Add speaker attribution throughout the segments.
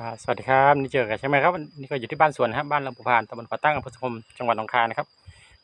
Speaker 1: ครับสวัสดีครับนี่เจอกันใช่ไหมครับนี่ก็อยู่ที่บ้านสวนนะครับบ้านลำพูพานตำบลฝาตั้งอำเภอสมมจังหวัดหนองคายนะครับ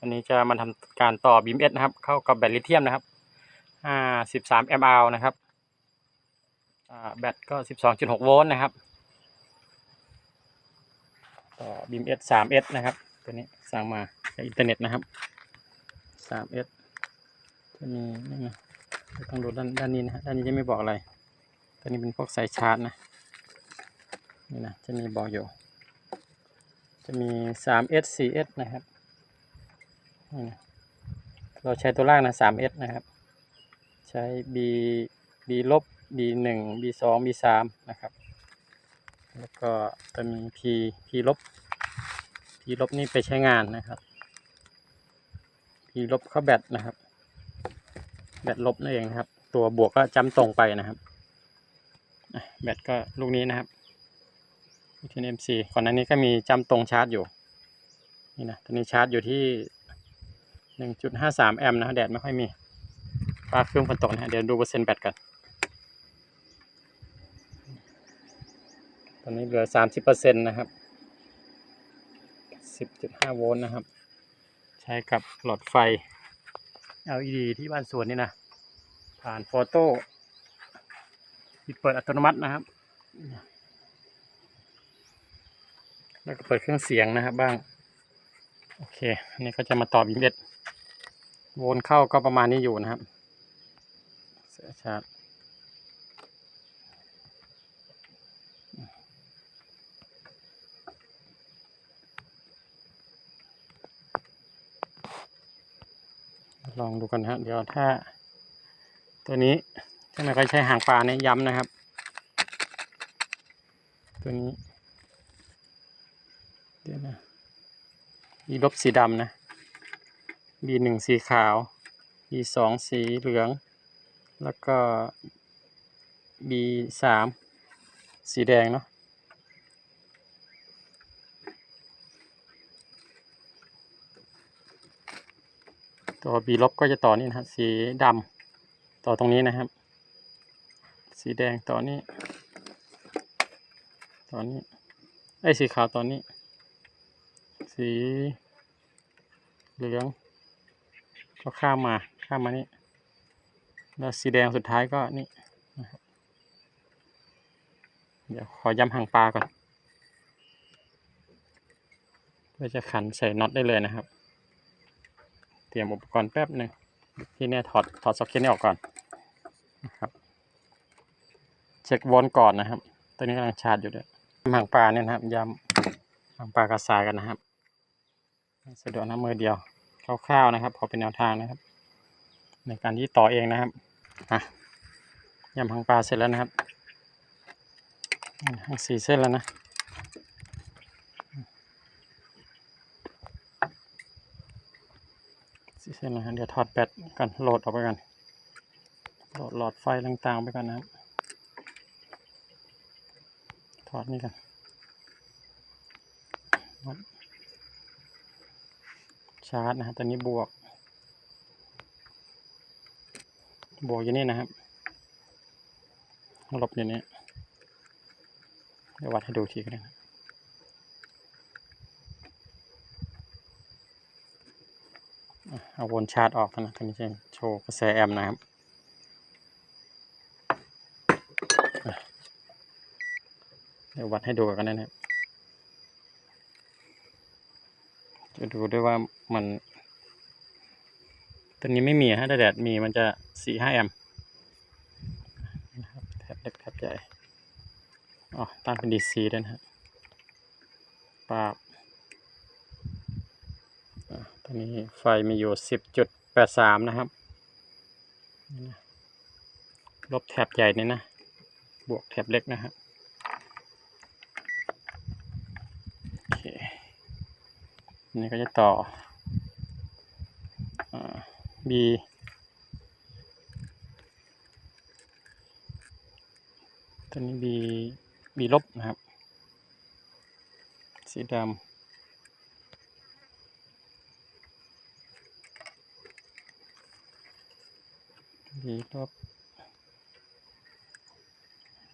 Speaker 1: วันนี้จะมาทำการต่อบีมเอสนะครับ เข้ากับแบตลิเธียมนะครับอ่าสิบสามแอมป์นะครับอ่าแบตก็สิบสองจุดหกโวลต์นะครับต่อบีมเอสสามเอสนะครับ ตัวนี้สั่งมาจากอินเทอร์เน็ตนะครับสามเอสจะมีนี่ไงต้องดูด้านด้านนี้นะฮะด้านนี้จะไม่บอกอะไรตัวนี้เป็นพวกสายชาร์จนะ นี่นะจะมีบอกอยู่ จะมี 3S 4S นะครับนี่นะเราใช้ตัวล่างนะ 3S นะครับ ใช้ B B ลบ B 1 B 2 B 3นะครับ แล้วก็จะมี P P ลบ P ลบนี่ไปใช้งานนะครับ P ลบเข้าแบตนะครับ แบตลบนั่นเองนะครับ ตัวบวกก็จำตรงไปนะครับ แบตก็ลูกนี้นะครับ ทีเอ็มซีก่อนหน้านี้ก็มีจำตรงชาร์จอยู่ นี่นะตอนนี้ชาร์จอยู่ที่หนึ่งจุดห้าสามแอมป์นะแดดไม่ค่อยมีฟ้าครึ้มฝนตกนะฮะเดี๋ยวดูเปอร์เซ็นต์แบตกัน ตอนนี้เหลือสามสิบเปอร์เซ็นต์นะครับสิบจุดห้าโวลต์นะครับ ใช้กับหลอดไฟ LED ที่บ้านสวนนี่นะ ผ่านโฟโต้ปิดเปิดอัตโนมัตินะครับ แล้วก็เปิดเครื่องเสียงนะครับบ้าง โอเค อันนี้ก็จะมาตอบีมเอ็ดโวลเข้าก็ประมาณนี้อยู่นะครับ เสียชาร์จลองดูกันฮะ เดี๋ยวถ้า ตัวนี้ถ้าไม่ค่อยใช้หางปลาเนี่ยย้ำนะครับ ตัวนี้ เดี๋ยวนะ B ลบสีดำนะ B หนึ่งสีขาว B สองสีเหลือง แล้วก็ B สามสีแดงเนาะตัว B ลบก็จะต่อนี่นะครับสีดำต่อตรงนี้นะครับ สีแดงต่อนี้ต่อนี้ไอ้สีขาวต่อนี้ สีเหลือง ก็ข้ามมาข้ามมานี่ แล้วสีแดงสุดท้ายก็นี่ เดี๋ยวขอย้ำหางปลาก่อนเพื่อจะขันใส่น็อตได้เลยนะครับ เตรียมอุปกรณ์แป๊บหนึ่งที่เนี่ยถอดถอดซ็อกเก็ตนี้ออกก่อนนะครับ เช็ควลต์ก่อนนะครับ ตัวนี้กำลังชาร์จอยู่ด้วยหางปลาเนี่ยนะครับย้ำทำปลากระสายกันนะครับ สะดวกนะมือเดียวคร่าวๆนะครับพอเป็นแนวทางนะครับ ในการที่ต่อเองนะครับอะยำพังปลาเสร็จแล้วนะครับทั้งสี่เส้นแล้วนะสี่เส้นแล้วนะเดี๋ยวถอดแบตกันโหลดออกไปกันโหลดหลอดไฟต่างๆไปกันนะครับถอดนี่กัน ชาร์จนะครับตอนนี้บวก บวกอยู่นี่นะครับลบอยู่นี่เดี๋ยววัดให้ดูทีก็ได้นะเอาวนชาร์จออกนะตอนนี้จะโชว์กระแสแอมป์นะครับเดี๋ยววัดให้ดูกันนะครับ จะดูด้วยว่ามันตัวนี้ไม่มีฮะถ้าแดดมีมันจะสี่ห้าแอมป์นะครับแถบเล็กแถบใหญ่อ๋อตั้งเป็นดีซีด้วยนะครับปาบอะตัวนี้ไฟมีอยู่สิบจุดแปดสามนะครับลบแถบใหญ่นี่นะ บวกแถบเล็กนะครับโอเค อั นี้ก็จะต่ออ่า B ตัวนี้ B B ลบนะครับ สีดำ B ลบ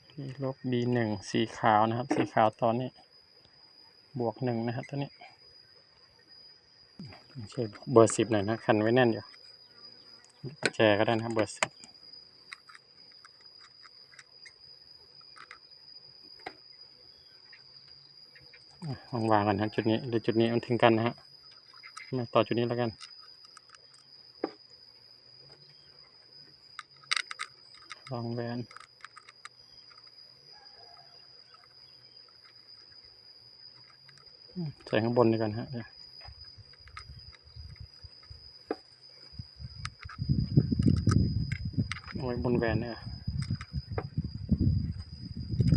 Speaker 1: P ลบ B หนึ่งสีขาวนะครับ สีขาวตอนนี้ บวกหนึ่งนะครับตัวนี้ ใช่เบอร์สิบหน่อยนะ คันไว้แน่นอยู่แจก็ได้นะเบอร์สิบวางวางกันนะจุดนี้หรือจุดนี้มันถึงกันนะฮะมาต่อจุดนี้แล้วกันลองแวนใส่ข้างบนดีกว่อนฮะเดี๋ยวเอา ไว้บนแวนเนี่ย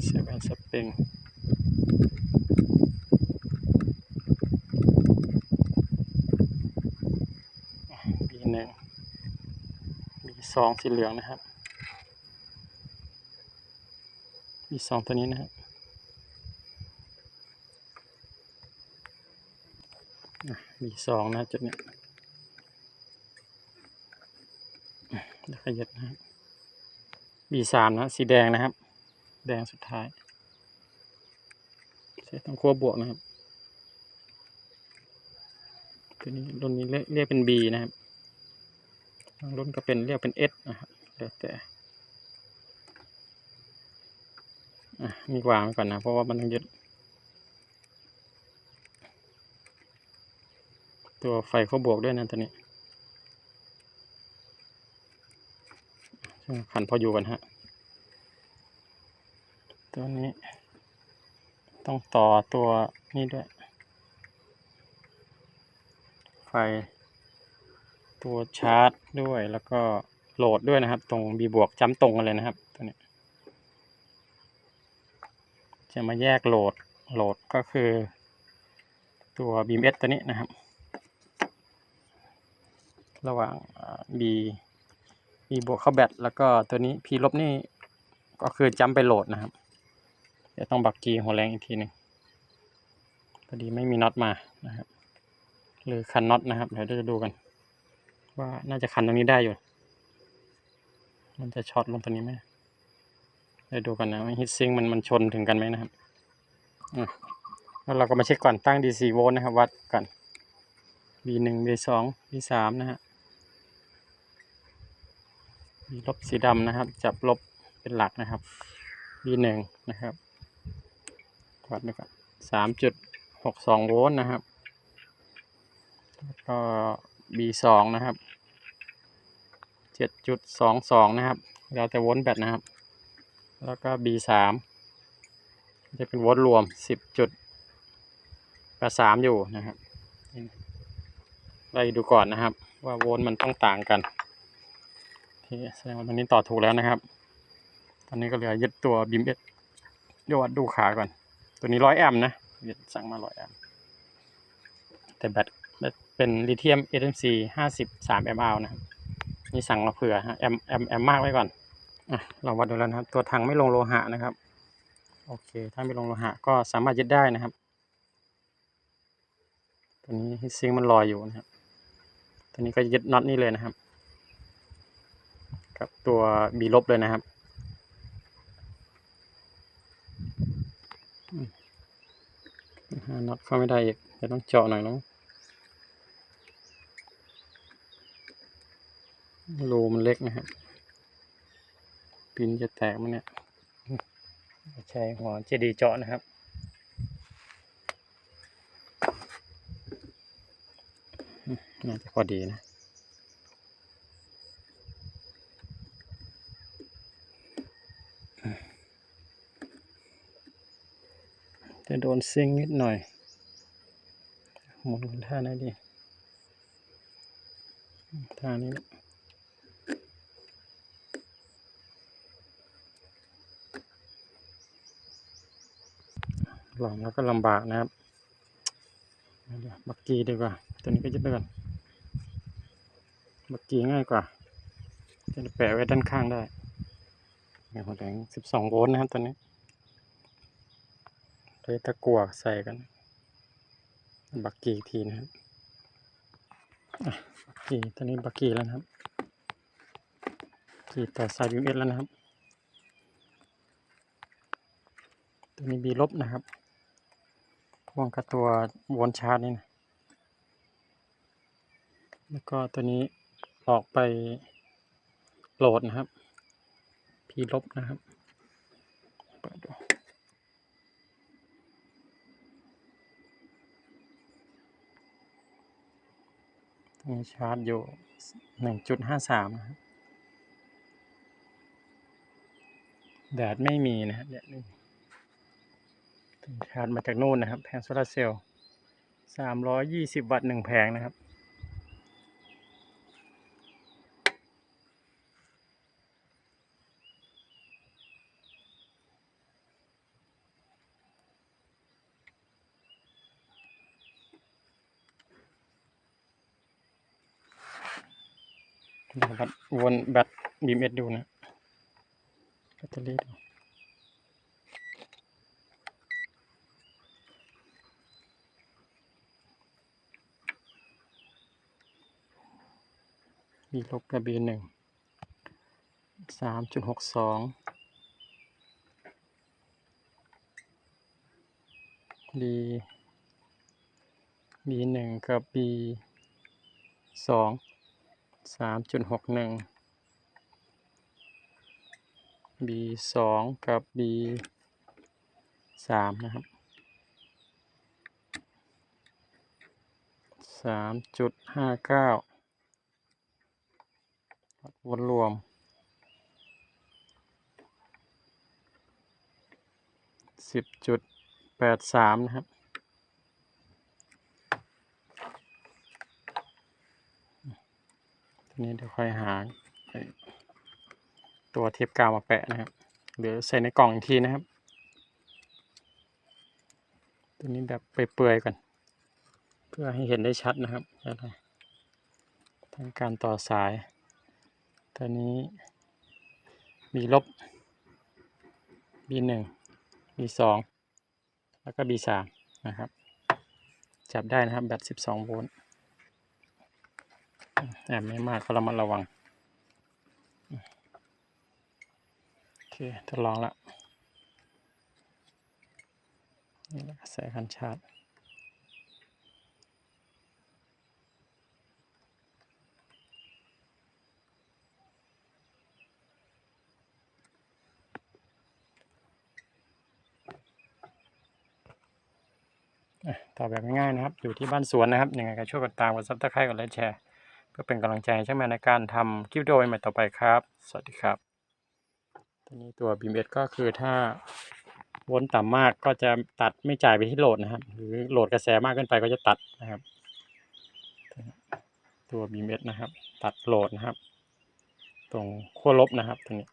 Speaker 1: ใส่แวนสปริงบีหนึ่งบีสองสีเหลืองนะครับมีสองตัวนี้นะครับมีสองนะจุดนี้ยอะแล้วขยับนะครับ มีสามนะสีแดงนะครับ แดงสุดท้ายใช้ต้องขั้วบวกนะครับตัวนี้รุ่นนี้เรียกเรียเป็น B นะครับบางรุ่นก็เป็นเรียกเป็น S นะครับแล้วแต่มีวางไว้ก่อนนะ เพราะว่ามันต้องยึดตัวไฟเขาบวกด้วยนะตัวนี้ ขันพออยู่กันฮะ ตัวนี้ ต้องต่อตัวนี้ด้วย ไฟ ตัวชาร์จด้วยแล้วก็โหลดด้วยนะครับ ตรง B บวกจ้ำตรงกันเลยนะครับตัวนี้จะมาแยกโหลดโหลดก็คือตัว BMS ตัวนี้นะครับ ระหว่าง B B บวกเข้าแบตแล้วก็ตัวนี้ P ลบนี่ก็คือจัมไปโหลดนะครับ เดี๋ยวต้องบักกีหัวแรงอีกทีหนึ่งพอดีไม่มีน็อตมานะครับหรือคันน็อตนะครับ เดี๋ยวเราจะดูกัน ว่าน่าจะคันตรงนี้ได้อยู่ มันจะช็อตลงตัวนี้ไหมเดี๋ยวดูกันนะว่าฮีทซิงมันมันชนถึงกันไหมนะครับแล้วเราก็มาเช็คก่อนตั้ง DC โวลต์นะครับ วัดกัน B หนึ่ง B สอง B สามนะฮะ ลบสีดำนะครับ จับลบเป็นหลักนะครับ B หนึ่งนะครับวัดดูก่อนสามจุดหกสองโวลต์นะครับ แล้วก็ B สองนะครับเจ็ดจุดสองสองนะครับแล้วแต่โวลต์แบตนะครับ แล้วก็ B สามจะเป็นโวลต์รวมสิบจุดแปดสามอยู่นะครับไล่ดูก่อนนะครับ ว่าโวลต์มันต้องต่างกัน โอเคแสดงว่าตอนนี้ต่อถูกแล้วนะครับ ตอนนี้ก็เหลือยึดตัวบิมเอสยอดดูขาก่อน ตัวนี้ร้อยแอมป์นะยึดสั่งมาร้อยแอมป์แต่แบตเป็นลิเธียม SMC ห้าสิบสามแอมป์นะครับนี่สั่งมาเผื่อฮะแอมแอมแอมมากไว้ก่อนอะเราวัดดูแล้วนะครับ ตัวถังไม่ลงโลหะนะครับ โอเค ถ้าไม่ลงโลหะก็สามารถยึดได้นะครับ ตัวนี้ฮิตซิงมันลอยอยู่นะครับ ตัวนี้ก็ยึดน็อตนี่เลยนะครับ กับตัวบีลบเลยนะครับ หาน็อตเข้าไม่ได้อีกเดี๋ยวต้องเจาะหน่อยเนาะรูมันเล็กนะครับปินจะแตกมั้เนี่ยใช้หัวเจดีเจาะนะครับน่าจะพอดีนะ จะโดนซิงนิดหน่อย หมุนกันท่าไหนดีท่านี้แหละลองแล้วก็ลำบากนะครับเดี๋ยวบักกีดีกว่า ตัวนี้ก็ยึดไปก่อน บักกีง่ายกว่า จะแปะไว้ด้านข้างได้เนี่ยหัวแดงสิบสองโวลต์นะครับตัวนี้ เลยตะกั่วใส่กัน บักกี้ทีนะครับบักกีตัวนี้บักกี้แล้วนะครับ กี้ต่อสายยูเอสแล้วนะครับ ตัวนี้บีลบนะครับพ่วงกับตัววนชาร์จนี่นะ แล้วก็ตัวนี้ออกไปโหลดนะครับ พีลบนะครับ เปิดดู มีชาร์จอยู่หนึ่งจุดห้าสามนะครับแดดไม่มีนะครับแดดไม่มีตัวนี้ชาร์จมาจากนู่นนะครับ แผงโซลาเซลล์สามร้อยยี่สิบวัตต์หนึ่งแผงนะครับ ดูแบวนแบตบีมเอสดูนะแบตเตอรี่ดูบีลบกับบีหนึ่งสามจุดหกสองบีบีหนึ่งกับบีสอง สามจุดหกหนึ่ง B สองกับ B สามนะครับสามจุดห้าเก้าวนรวมสิบจุดแปดสามนะครับ ทีนี้เดี๋ยวค่อยหาตัวเทปกาวมาแปะนะครับหรือใส่ในกล่องอีกทีนะครับ ตัวนี้แบบเปื่อยๆก่อน เพื่อให้เห็นได้ชัดนะครับอะไรทั้งการต่อสาย ตัวนี้มีลบ B1 B2 แล้วก็ B3 นะครับ จับได้นะครับแบต12 โวลต์ ไม่มากก็ระมัดระวัง โอเค ทดลองละนี่แหละกระแสคันชาร์จอะต่อแบบง่ายๆนะครับ อยู่ที่บ้านสวนนะครับ ยังไงก็ช่วยกดตามกดซับสไครต์กดไลค์แชร์ เพื่อเป็นกำลังใจใช่างแมนในการทำคลิปวิดีโอใหม่ต่อไปครับ สวัสดีครับตัวนี้ตัว BMS ก็คือถ้าวนต่ำมากก็จะตัดไม่จ่ายไปที่โหลดนะครับ หรือโหลดกระแสมากเกินไปก็จะตัดนะครับ ตัว BMS นะครับ ตัดโหลดนะครับ ตรงขั้วลบนะครับตรงนี้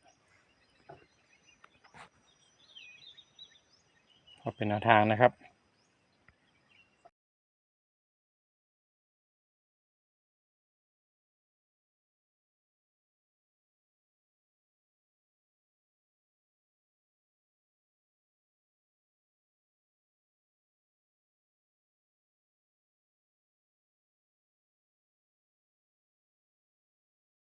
Speaker 1: ก็เป็นแนวทางนะครับ